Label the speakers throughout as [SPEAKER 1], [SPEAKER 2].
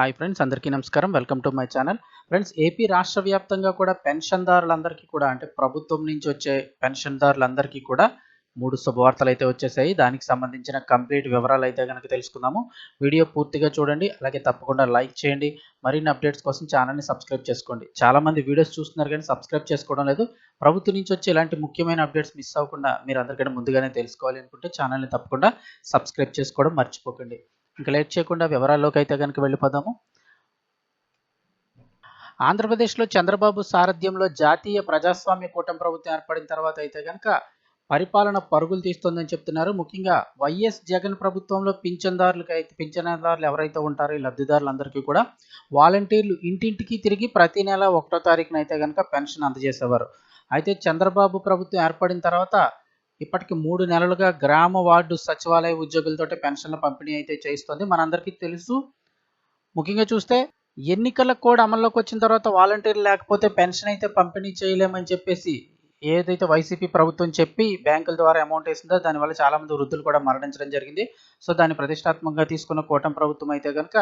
[SPEAKER 1] Hi friends అందరికీ నమస్కారం. Welcome to my channel. Friends AP రాష్ట్ర వ్యాప్తంగా కూడా పెన్షన్దారులందరికీ కూడా అంటే ప్రభుత్వం నుంచి వచ్చే పెన్షన్దారులందరికీ కూడా మూడు శుభవార్తలు అయితే వచ్చేసాయి. దానికి సంబంధించిన కంప్లీట్ వివరాలు అయితే కనుక తెలుసుకుందాము. వీడియో పూర్తిగా చూడండి అలాగే తప్పకుండా లైక్ చేయండి. మరిన్ని అప్డేట్స్ కోసం ఛానల్ని సబ్స్క్రైబ్ చేసుకోండి. చాలామంది వీడియోస్ చూస్తున్నారు కానీ సబ్స్క్రైబ్ చేసుకోవడం లేదు. ప్రభుత్వం నుంచి వచ్చే ఇలాంటి ముఖ్యమైన అప్డేట్స్ మిస్ అవ్వకుండా మీరు అందరికంటే ముందుగానే తెలుసుకోవాలి అనుకుంటే ఛానల్ని తప్పకుండా సబ్స్క్రైబ్ చేసుకోవడం మర్చిపోకండి. ఇంకా లేట్ చేయకుండా వివరాల్లోకి అయితే కనుక వెళ్ళిపోదాము. ఆంధ్రప్రదేశ్లో చంద్రబాబు సారథ్యంలో జాతీయ ప్రజాస్వామ్య కూటమి ప్రభుత్వం ఏర్పడిన తర్వాత అయితే కనుక పరిపాలన పరుగులు తీస్తుందని చెప్తున్నారు. ముఖ్యంగా వైఎస్ జగన్ ప్రభుత్వంలో పింఛన్దారులకు అయితే పింఛన్దారులు ఎవరైతే ఉంటారో ఈ లబ్ధిదారులందరికీ కూడా వాలంటీర్లు ఇంటింటికి తిరిగి ప్రతి నెల ఒకటో తారీఖున అయితే కనుక పెన్షన్ అందజేసేవారు. అయితే చంద్రబాబు ప్రభుత్వం ఏర్పడిన తర్వాత ఇప్పటికి మూడు నెలలుగా గ్రామ వార్డు సచివాలయ ఉద్యోగులతో పెన్షన్ల పంపిణీ అయితే చేస్తుంది. మనందరికీ తెలుసు. ముఖ్యంగా చూస్తే ఎన్నికల కోడ్ అమల్లోకి వచ్చిన తర్వాత వాలంటీర్లు లేకపోతే పెన్షన్ అయితే పంపిణీ చేయలేమని చెప్పేసి ఏదైతే వైసీపీ ప్రభుత్వం చెప్పి బ్యాంకుల ద్వారా అమౌంట్ వేసిందో దానివల్ల చాలా మంది వృద్ధులు కూడా మరణించడం జరిగింది. సో దాన్ని ప్రతిష్టాత్మకంగా తీసుకున్న కూటమి ప్రభుత్వం అయితే కనుక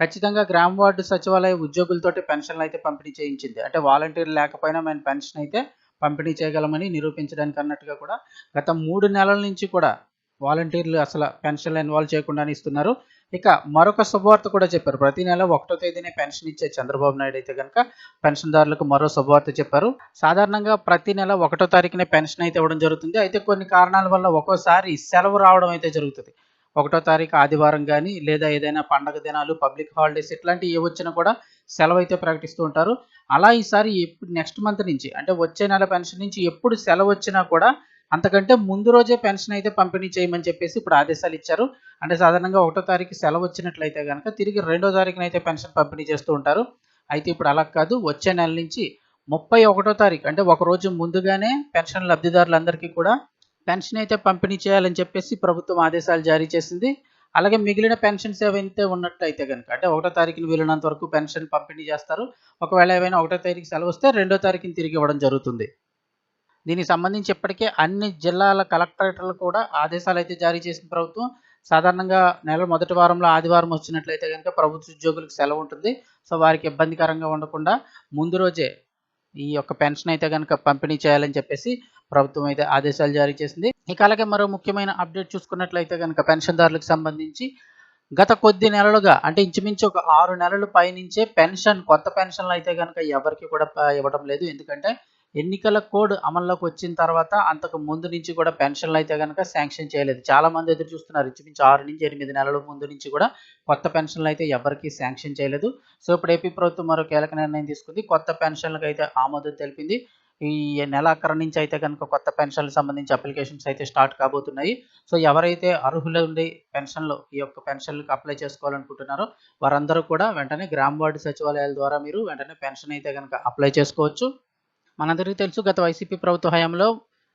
[SPEAKER 1] ఖచ్చితంగా గ్రామ వార్డు సచివాలయ ఉద్యోగులతోటి పెన్షన్లు అయితే పంపిణీ చేయించింది. అంటే వాలంటీర్లు లేకపోయినా మేము పెన్షన్ అయితే పంపిణీ చేయగలమని నిరూపించడానికి అన్నట్టుగా కూడా గత మూడు నెలల నుంచి కూడా వాలంటీర్లు అసలు పెన్షన్లు ఇన్వాల్వ్ చేయకుండానే ఇస్తున్నారు. ఇక మరొక శుభవార్త కూడా చెప్పారు. ప్రతి నెల ఒకటో తేదీనే పెన్షన్ ఇచ్చే చంద్రబాబు నాయుడు అయితే కనుక పెన్షన్దారులకు మరో శుభవార్త చెప్పారు. సాధారణంగా ప్రతి నెల ఒకటో తారీఖునే పెన్షన్ అయితే ఇవ్వడం జరుగుతుంది. అయితే కొన్ని కారణాల వల్ల ఒక్కోసారి సెలవు రావడం అయితే జరుగుతుంది. ఒకటో తారీఖు ఆదివారం కానీ లేదా ఏదైనా పండగ దినాలు పబ్లిక్ హాలిడేస్ ఇట్లాంటివి ఏ వచ్చినా కూడా సెలవు అయితే ప్రకటిస్తూ ఉంటారు. అలా ఈసారి ఎప్పుడు నెక్స్ట్ మంత్ నుంచి అంటే వచ్చే నెల పెన్షన్ నుంచి ఎప్పుడు సెలవు వచ్చినా కూడా అంతకంటే ముందు రోజే పెన్షన్ అయితే పంపిణీ చేయమని చెప్పేసి ఇప్పుడు ఆదేశాలు ఇచ్చారు. అంటే సాధారణంగా ఒకటో తారీఖు సెలవు వచ్చినట్లయితే కనుక తిరిగి రెండో తారీఖున అయితే పెన్షన్ పంపిణీ చేస్తూ ఉంటారు. అయితే ఇప్పుడు అలా కాదు. వచ్చే నెల నుంచి ముప్పై ఒకటో తారీఖు అంటే ఒక రోజు ముందుగానే పెన్షన్ లబ్ధిదారులందరికీ కూడా పెన్షన్ అయితే పంపిణీ చేయాలని చెప్పేసి ప్రభుత్వం ఆదేశాలు జారీ చేసింది. అలాగే మిగిలిన పెన్షన్స్ ఏవైతే ఉన్నట్టయితే కనుక అంటే ఒకటో తారీఖున వీలున్నంత వరకు పెన్షన్ పంపిణీ చేస్తారు. ఒకవేళ ఏమైనా ఒకటో తారీఖు సెలవు వస్తే రెండో తారీఖుని తిరిగి ఇవ్వడం జరుగుతుంది. దీనికి సంబంధించి ఇప్పటికే అన్ని జిల్లాల కలెక్టరేట్లు కూడా ఆదేశాలు అయితే జారీ చేసిన ప్రభుత్వం. సాధారణంగా నెల మొదటి వారంలో ఆదివారం వచ్చినట్లయితే కనుక ప్రభుత్వ ఉద్యోగులకు సెలవు ఉంటుంది. సో వారికి ఇబ్బందికరంగా ఉండకుండా ముందు రోజే ఈ యొక్క పెన్షన్ అయితే కనుక పంపిణీ చేయాలని చెప్పేసి ప్రభుత్వం అయితే ఆదేశాలు జారీ చేసింది. ఇక అలాగే మరో ముఖ్యమైన అప్డేట్ చూసుకున్నట్లయితే కనుక పెన్షన్దారులకు సంబంధించి గత కొద్ది నెలలుగా అంటే ఇంచుమించు ఒక ఆరు నెలల పైనుంచే పెన్షన్ కొత్త పెన్షన్లు అయితే కనుక ఎవరికి కూడా ఇవ్వడం లేదు. ఎందుకంటే ఎన్నికల కోడ్ అమల్లోకి వచ్చిన తర్వాత అంతకు ముందు నుంచి కూడా పెన్షన్లు అయితే కనుక శాంక్షన్ చేయలేదు. చాలా మంది ఎదురు చూస్తున్నారు. ఇంచుమించు ఆరు నుంచి ఎనిమిది నెలల ముందు నుంచి కూడా కొత్త పెన్షన్లు అయితే ఎవరికి శాంక్షన్ చేయలేదు. సో ఇప్పుడు ఏపీ ప్రభుత్వం మరో కీలక నిర్ణయం తీసుకుంది. కొత్త పెన్షన్లకు అయితే ఆమోదం తెలిపింది. ఈ నెలాఖరు నుంచి అయితే కనుక కొత్త పెన్షన్లకు సంబంధించి అప్లికేషన్స్ అయితే స్టార్ట్ కాబోతున్నాయి. సో ఎవరైతే అర్హులు ఉండి పెన్షన్లు ఈ యొక్క పెన్షన్లకు అప్లై చేసుకోవాలనుకుంటున్నారో వారందరూ కూడా వెంటనే గ్రామ వార్డు సచివాలయాల ద్వారా మీరు వెంటనే పెన్షన్ అయితే కనుక అప్లై చేసుకోవచ్చు. మనందరికీ తెలుసు గత వైసీపీ ప్రభుత్వ హయాంలో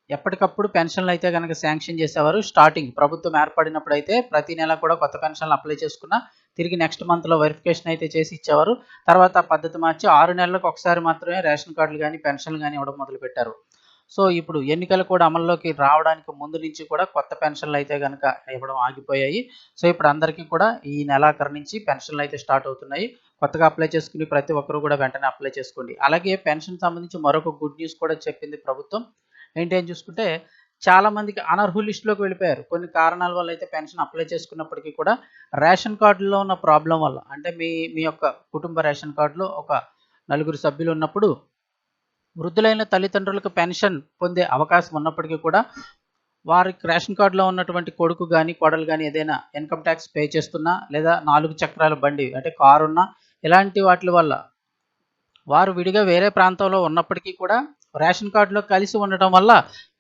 [SPEAKER 1] ఎప్పటికప్పుడు పెన్షన్లు అయితే కనుక శాంక్షన్ చేసేవారు. స్టార్టింగ్ ప్రభుత్వం ఏర్పడినప్పుడు అయితే ప్రతి నెల కూడా కొత్త పెన్షన్లు అప్లై చేసుకున్న తిరిగి నెక్స్ట్ మంత్లో వెరిఫికేషన్ అయితే చేసి ఇచ్చేవారు. తర్వాత ఆ పద్ధతి మార్చి ఆరు నెలలకు ఒకసారి మాత్రమే రేషన్ కార్డులు కానీ పెన్షన్లు కానీ ఇవ్వడం మొదలుపెట్టారు. సో ఇప్పుడు ఎన్నికలు కూడా అమల్లోకి రావడానికి ముందు నుంచి కూడా కొత్త పెన్షన్లు అయితే కనుక ఇవ్వడం ఆగిపోయాయి. సో ఇప్పుడు అందరికీ కూడా ఈ నెలాఖరు నుంచి పెన్షన్లు అయితే స్టార్ట్ అవుతున్నాయి. కొత్తగా అప్లై చేసుకుని ప్రతి ఒక్కరు కూడా వెంటనే అప్లై చేసుకోండి. అలాగే పెన్షన్ సంబంధించి మరొక గుడ్ న్యూస్ కూడా చెప్పింది ప్రభుత్వం. ఏంటి అని చూసుకుంటే చాలా మందికి అనర్హు లిస్టులోకి వెళ్ళిపోయారు. కొన్ని కారణాల వల్ల అయితే పెన్షన్ అప్లై చేసుకున్నప్పటికీ కూడా రేషన్ కార్డులో ఉన్న ప్రాబ్లం వల్ల అంటే మీ మీ యొక్క కుటుంబ రేషన్ కార్డులో ఒక నలుగురు సభ్యులు ఉన్నప్పుడు వృద్ధులైన తల్లిదండ్రులకు పెన్షన్ పొందే అవకాశం ఉన్నప్పటికీ కూడా వారికి రేషన్ కార్డులో ఉన్నటువంటి కొడుకు కానీ కోడలు కానీ ఏదైనా ఇన్కమ్ ట్యాక్స్ పే చేస్తున్నా లేదా నాలుగు చక్రాల బండి అంటే కారు ఉన్నా ఇలాంటి వాటి వల్ల వారు విడిగా వేరే ప్రాంతంలో ఉన్నప్పటికీ కూడా రేషన్ కార్డులో కలిసి ఉండటం వల్ల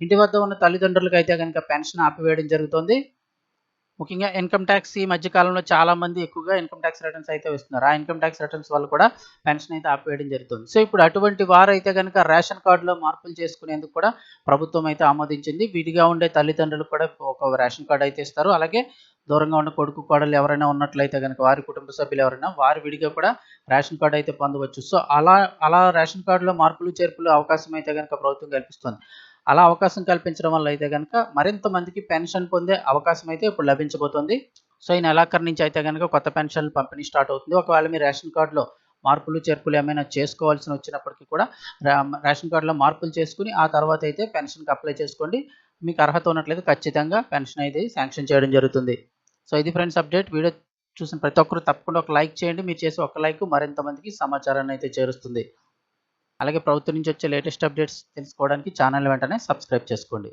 [SPEAKER 1] ఇంటి వద్ద ఉన్న తల్లిదండ్రులకు అయితే కనుక పెన్షన్ ఆపివేయడం జరుగుతుంది. ముఖ్యంగా ఇన్కమ్ ట్యాక్స్ ఈ మధ్య కాలంలో చాలా మంది ఎక్కువగా ఇన్కమ్ ట్యాక్స్ రిటర్న్స్ అయితే వస్తున్నారు. ఆ ఇన్కమ్ ట్యాక్స్ రిటర్న్స్ వల్ల కూడా పెన్షన్ అయితే ఆపేయడం జరుగుతుంది. సో ఇప్పుడు అటువంటి వారు అయితే కనుక రేషన్ కార్డులో మార్పులు చేసుకునేందుకు కూడా ప్రభుత్వం అయితే ఆమోదించింది. విడిగా ఉండే తల్లిదండ్రులు కూడా ఒక రేషన్ కార్డు అయితే ఇస్తారు. అలాగే దూరంగా ఉన్న కొడుకు కోడలు ఎవరైనా ఉన్నట్లయితే కనుక వారి కుటుంబ సభ్యులు ఎవరైనా వారి విడిగా కూడా రేషన్ కార్డు అయితే పొందవచ్చు. సో అలా అలా రేషన్ కార్డులో మార్పులు చేర్పులు అవకాశం అయితే కనుక ప్రభుత్వం కల్పిస్తుంది. అలా అవకాశం కల్పించడం వల్ల అయితే కనుక మరింత మందికి పెన్షన్ పొందే అవకాశం అయితే ఇప్పుడు లభించబోతుంది. సో ఈ నెలాఖరు నుంచి అయితే కనుక కొత్త పెన్షన్లు పంపిణీ స్టార్ట్ అవుతుంది. ఒకవేళ మీ రేషన్ కార్డులో మార్పులు చేర్పులు ఏమైనా చేసుకోవాల్సి వచ్చినప్పటికీ కూడా రేషన్ కార్డులో మార్పులు చేసుకుని ఆ తర్వాత అయితే పెన్షన్కి అప్లై చేసుకోండి. మీకు అర్హత ఉన్నట్లయితే ఖచ్చితంగా పెన్షన్ అయితే శాంక్షన్ చేయడం జరుగుతుంది. సో ఇది ఫ్రెండ్స్ అప్డేట్. వీడియో చూసిన ప్రతి ఒక్కరు తప్పకుండా ఒక లైక్ చేయండి. మీరు చేసే ఒక లైక్ మరింత మందికి సమాచారాన్ని అయితే చేరుస్తుంది. అలాగే ప్రభుత్వం నుంచి వచ్చే లేటెస్ట్ అప్డేట్స్ తెలుసుకోవడానికి ఛానల్ వెంటనే సబ్స్క్రైబ్ చేసుకోండి.